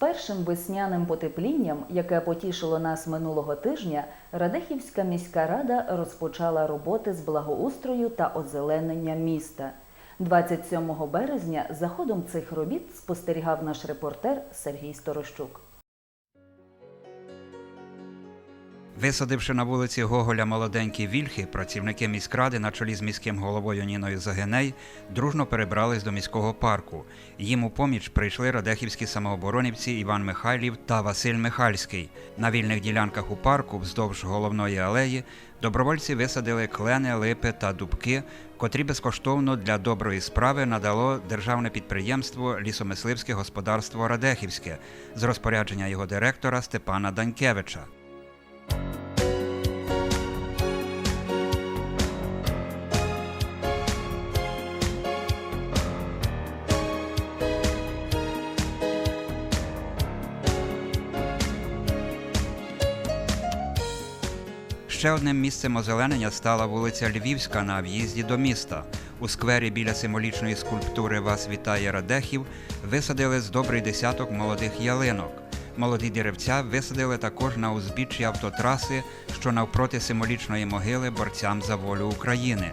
першим весняним потеплінням, яке потішило нас минулого тижня, Радехівська міська рада розпочала роботи з благоустрою та озеленення міста. 27 березня за ходом цих робіт спостерігав наш репортер Сергій Сторощук. Висадивши на вулиці Гоголя молоденькі вільхи, працівники міськради на чолі з міським головою Ніною Загеней дружно перебрались до міського парку. Їм у поміч прийшли радехівські самооборонівці Іван Михайлів та Василь Михальський. На вільних ділянках у парку, вздовж головної алеї, добровольці висадили клени, липи та дубки, котрі безкоштовно для доброї справи надало державне підприємство Лісомисливське господарство Радехівське з розпорядження його директора Степана Данькевича. Ще одним місцем озеленення стала вулиця Львівська на в'їзді до міста. У сквері біля символічної скульптури Вас вітає Радехів висадили з добрий десяток молодих ялинок. Молоді деревця висадили також на узбіччі автотраси, що навпроти символічної могили борцям за волю України.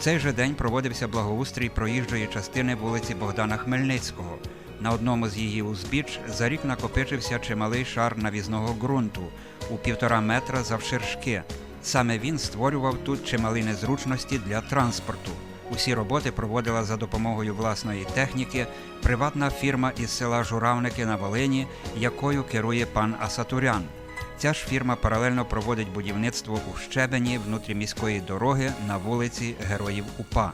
Цей же день проводився благоустрій проїжджої частини вулиці Богдана Хмельницького. На одному з її узбіч за рік накопичився чималий шар навізного ґрунту у півтора метра завширшки. Саме він створював тут чималі незручності для транспорту. Усі роботи проводила за допомогою власної техніки приватна фірма із села Журавники на Волині, якою керує пан Асатурян. Ця ж фірма паралельно проводить будівництво у Щебені внутріміської дороги на вулиці Героїв УПА.